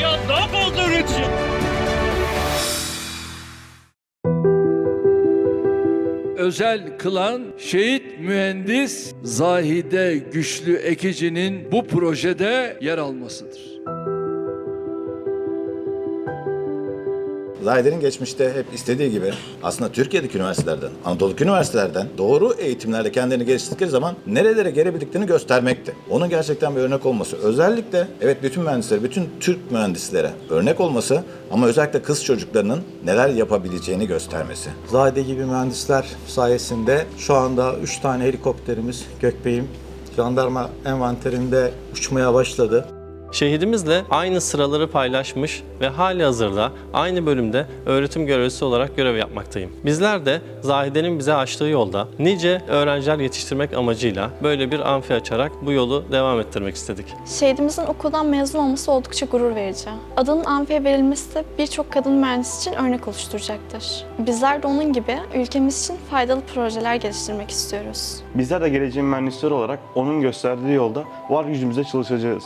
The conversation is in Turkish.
ya daha fazla üreteceğim. özel kılan şehit mühendis Zahide Güçlü Ekici'nin bu projede yer almasıdır. Zahide'nin geçmişte hep istediği gibi aslında Türkiye'deki üniversitelerden, Anadolu'daki üniversitelerden doğru eğitimlerle kendini geliştirdikleri zaman nerelere gelebildiklerini göstermekti. Onun gerçekten bir örnek olması. Özellikle evet bütün mühendislere, bütün Türk mühendislere örnek olması ama özellikle kız çocuklarının neler yapabileceğini göstermesi. Zade gibi mühendisler sayesinde şu anda 3 tane helikopterimiz Gökbey'im jandarma envanterinde uçmaya başladı. Şehidimizle aynı sıraları paylaşmış ve hali hazırda aynı bölümde öğretim görevlisi olarak görev yapmaktayım. Bizler de Zahide'nin bize açtığı yolda nice öğrenciler yetiştirmek amacıyla böyle bir amfi açarak bu yolu devam ettirmek istedik. Şehidimizin okuldan mezun olması oldukça gurur verici. Adının Amfi'ye verilmesi de birçok kadın mühendis için örnek oluşturacaktır. Bizler de onun gibi ülkemiz için faydalı projeler geliştirmek istiyoruz. Bizler de geleceğin mühendisleri olarak onun gösterdiği yolda var gücümüzle çalışacağız.